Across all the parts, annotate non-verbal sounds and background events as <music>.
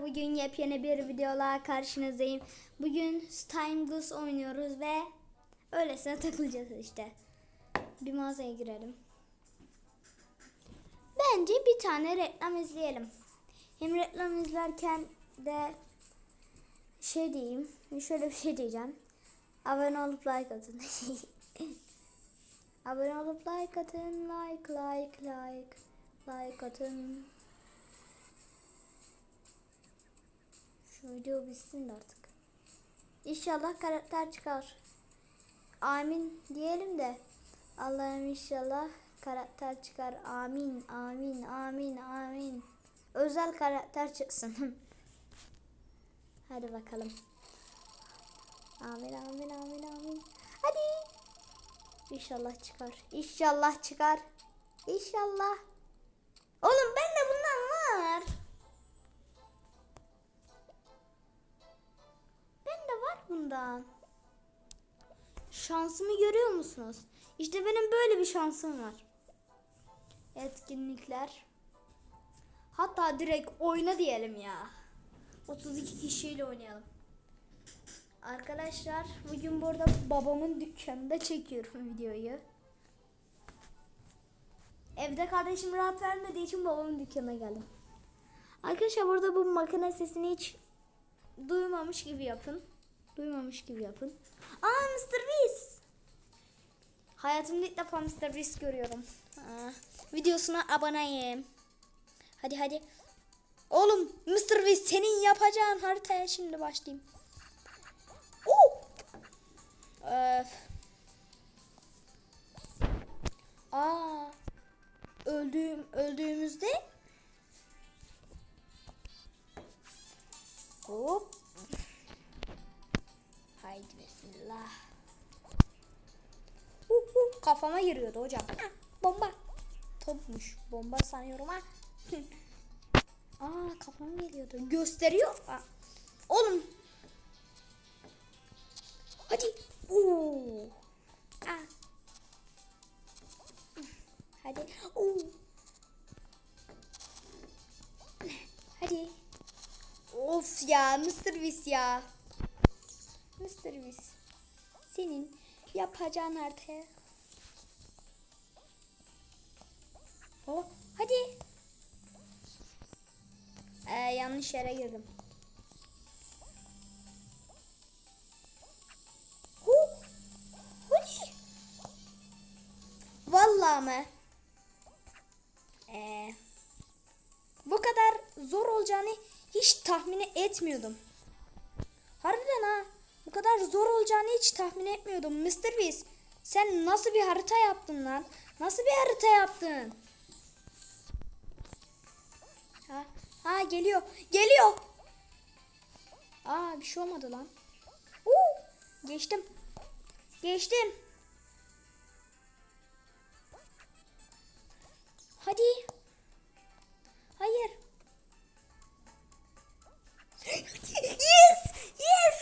Bugün yepyeni bir videola karşınızdayım. Bugün Time Goose oynuyoruz ve öylesine takılacağız işte. Bir mağazaya girelim. Bence bir tane reklam izleyelim. Hem reklam izlerken de şey diyeyim. Şöyle bir şey diyeceğim. Abone olup like atın. <laughs> Abone olup like atın. Like like like. Like atın. Şu video bitsin de artık. İnşallah karakter çıkar. Amin diyelim de. Allah'ım inşallah karakter çıkar. Amin, amin, amin, amin. Özel karakter çıksın. <laughs> Hadi bakalım. Amin, amin, amin, amin. Hadi. İnşallah çıkar. İnşallah çıkar. İnşallah. Oğlum ben de bundan var. Bundan. Şansımı görüyor musunuz? İşte benim böyle bir şansım var. Etkinlikler. Hatta direkt oyna diyelim ya. 32 kişiyle oynayalım. Arkadaşlar bugün burada babamın dükkanında çekiyorum <laughs> videoyu. Evde kardeşim rahat vermediği için babamın dükkanına geldim. Arkadaşlar burada bu makine sesini hiç duymamış gibi yapın. Duymamış gibi yapın. Aa Mr. Beast. Hayatımda ilk defa Mr. Beast görüyorum. Aa, videosuna aboneyim. Hadi hadi. Oğlum Mr. Beast senin yapacağın haritaya şimdi başlayayım. Oo! Öf. Aa, öldüğüm öldüğümüzde Hop. Haydi bismillah. Uh, uh, kafama giriyordu hocam. Ha, bomba. Topmuş. Bomba sanıyorum ha. <laughs> Aa kafama geliyordu. Gösteriyor. Aa. Oğlum. Hadi. Oo. Aa. Hadi. Oo. Hadi. Of ya Mr. Beast ya. Mr. Beast. Senin yapacağın haritaya. Oh, hadi. Ee, yanlış yere girdim. Hu. Hadi. Vallahi mı? Ee, bu kadar zor olacağını hiç tahmin etmiyordum. Harbiden ha. Kadar zor olacağını hiç tahmin etmiyordum. Mr. Beast sen nasıl bir harita yaptın lan? Nasıl bir harita yaptın? Ha, ha geliyor. Geliyor. Aa bir şey olmadı lan. Oo, geçtim. Geçtim. Hadi. Hayır. <gasps> Yes! Yes!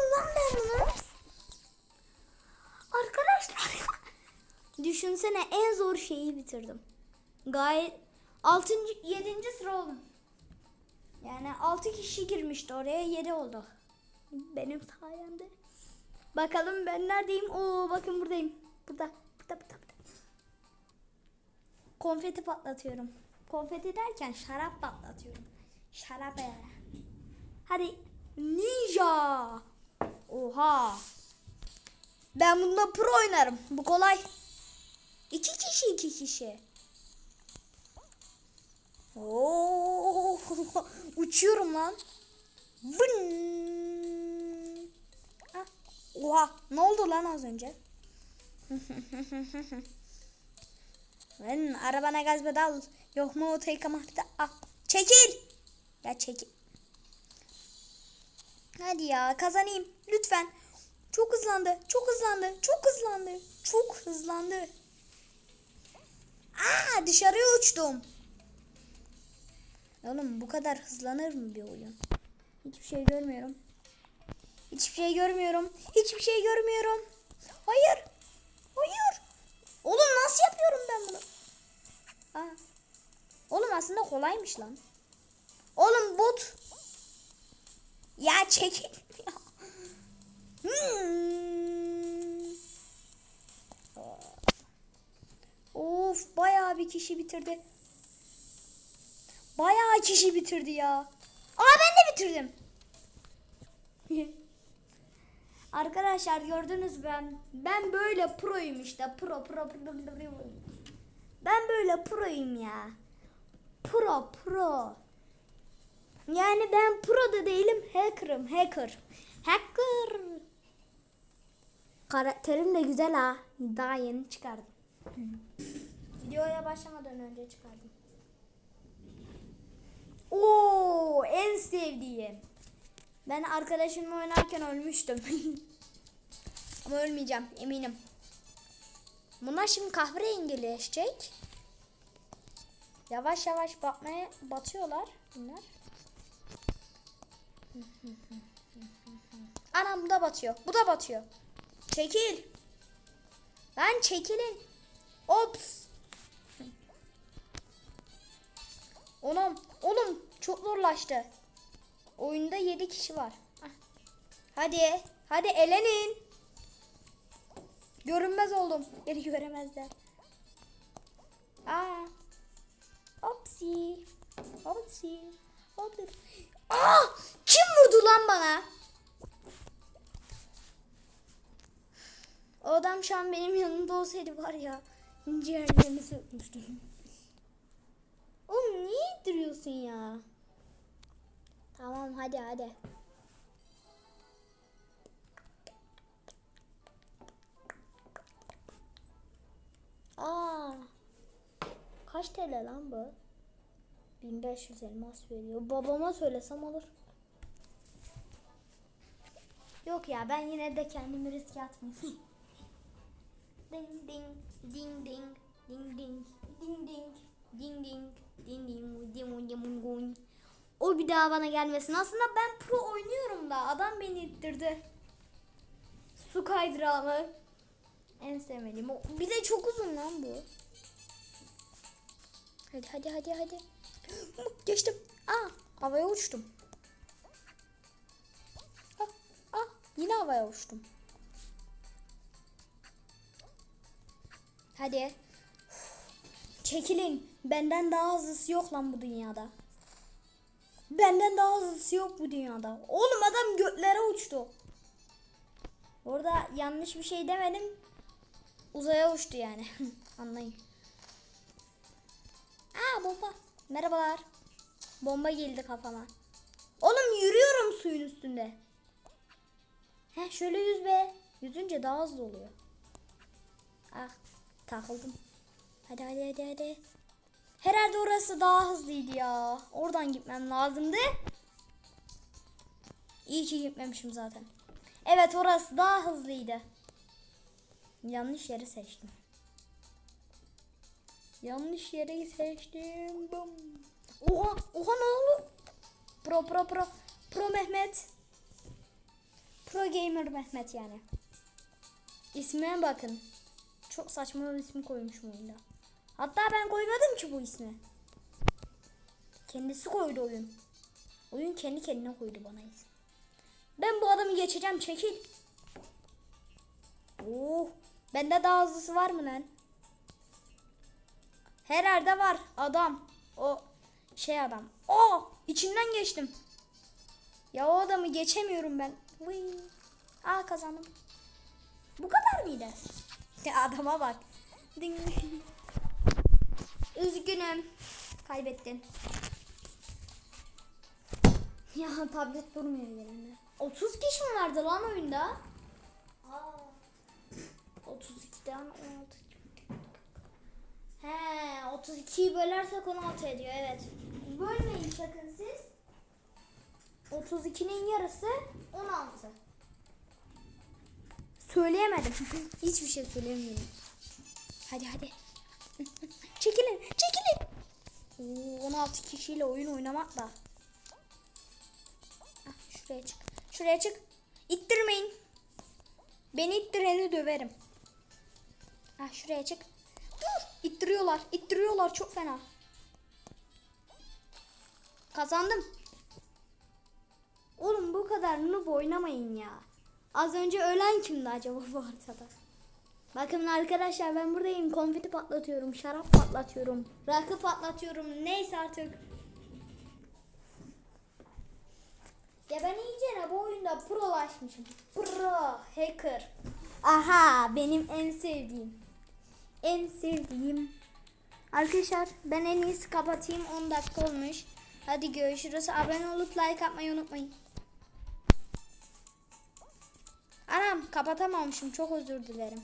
Yaptım lan ben bunu? Arkadaşlar <laughs> Düşünsene en zor şeyi bitirdim. Gayet 6. 7. sıra oldum. Yani 6 kişi girmişti oraya 7 oldu. Benim sayemde. Bakalım ben neredeyim? Oo bakın buradayım. Burada. Burada burada burada. Konfeti patlatıyorum. Konfeti derken şarap patlatıyorum. Şarap ya. Hadi ninja. Oha. Ben bunda pro oynarım. Bu kolay. İki kişi iki kişi. Oo, <laughs> uçuyorum lan. Vın. Oha ne oldu lan az önce? <laughs> Ben arabana gaz pedal. Yok mu o tek ama bir de ah, çekil. Ya çekil. Hadi ya kazanayım lütfen. Çok hızlandı. Çok hızlandı. Çok hızlandı. Çok hızlandı. Aa dışarıya uçtum. Oğlum bu kadar hızlanır mı bir oyun? Hiçbir şey görmüyorum. Hiçbir şey görmüyorum. Hiçbir şey görmüyorum. Hayır. Hayır. Oğlum nasıl yapıyorum ben bunu? Aa. Oğlum aslında kolaymış lan. Lan bot. Ya çekil. Hmm. Of bayağı bir kişi bitirdi. Bayağı kişi bitirdi ya. Aa ben de bitirdim. <laughs> Arkadaşlar gördünüz ben ben böyle proyum işte pro pro pro pro. Ben böyle proyum ya. Pro pro. Yani ben pro da değilim hacker'ım hacker. Hacker. Karakterim de güzel ha. Daha yeni çıkardım. Videoya başlamadan önce çıkardım. Oo en sevdiğim. Ben arkadaşımla oynarken ölmüştüm. <laughs> Ama ölmeyeceğim eminim. Bunlar şimdi kahverengileşecek. Yavaş yavaş batmaya batıyorlar bunlar. Anam bu da batıyor. Bu da batıyor. Çekil. Lan çekilin. Ops. Oğlum, oğlum çok zorlaştı. Oyunda 7 kişi var. Ah. Hadi, hadi elenin. Görünmez oldum. Beni göremezler. Aa. Opsi. Opsi. Opsi. Aa! Kim vurdu lan bana? O adam şu an benim yanımda olsaydı var ya ciğerlerimi sökmüştüm. Oğlum niye ittiriyorsun ya? Tamam hadi hadi. Aa. Kaç TL lan bu? 1500 elmas veriyor. Babama söylesem olur. Yok ya ben yine de kendimi riske atmayayım. ding ding ding ding ding ding ding ding ding ding ding ding ding ding ding O bir daha bana gelmesin. Aslında ben pro oynuyorum da adam beni ittirdi. Su kaydırağımı. En sevmediğim. Bir de çok uzun lan bu. Hadi hadi hadi hadi. Geçtim. Aa havaya uçtum. Yine havaya uçtum. Hadi. Çekilin. Benden daha hızlısı yok lan bu dünyada. Benden daha hızlısı yok bu dünyada. Oğlum adam göklere uçtu. Orada yanlış bir şey demedim. Uzaya uçtu yani. <laughs> Anlayın. Aa bomba. Merhabalar. Bomba geldi kafama. Oğlum yürüyorum suyun üstünde. He şöyle yüz be. Yüzünce daha hızlı oluyor. Ah takıldım. Hadi hadi hadi hadi. Herhalde orası daha hızlıydı ya. Oradan gitmem lazımdı. İyi ki gitmemişim zaten. Evet orası daha hızlıydı. Yanlış yeri seçtim. Yanlış yeri seçtim. Bum. Oha, oha ne oldu? Pro pro pro. Pro Mehmet. Pro gamer Mehmet yani. İsmine bakın. Çok saçma bir isim koymuşum oyunda. Hatta ben koymadım ki bu ismi. Kendisi koydu oyun. Oyun kendi kendine koydu bana isim. Ben bu adamı geçeceğim çekil. Oh, bende daha hızlısı var mı lan? Herhalde var adam. O şey adam. O içinden geçtim. Ya o adamı geçemiyorum ben. Vıy. Aa kazandım. Bu kadar mıydı? Ya adama bak. Üzgünüm. Kaybettin. Ya tablet durmuyor yerinde. 30 kişi mi vardı lan oyunda? Aa. 32'den 16. He 32'yi bölersek 16 ediyor evet. Bölmeyin sakın siz. 32'nin yarısı 16. Söyleyemedim. <laughs> Hiçbir şey söylemiyorum. Hadi hadi. <laughs> çekilin çekilin. Oo, 16 kişiyle oyun oynamak da. Ah, şuraya çık. Şuraya çık. İttirmeyin. Beni ittireni döverim. Ah şuraya çık. Dur. İttiriyorlar. İttiriyorlar çok fena. Kazandım. Kadar noob oynamayın ya. Az önce ölen kimdi acaba bu ortada? Bakın arkadaşlar ben buradayım. Konfeti patlatıyorum. Şarap patlatıyorum. Rakı patlatıyorum. Neyse artık. Ya ben iyice bu oyunda prolaşmışım. Pro hacker. Aha benim en sevdiğim. En sevdiğim. Arkadaşlar ben en iyisi kapatayım. 10 dakika olmuş. Hadi görüşürüz. Abone olup like atmayı unutmayın. Anam kapatamamışım. Çok özür dilerim.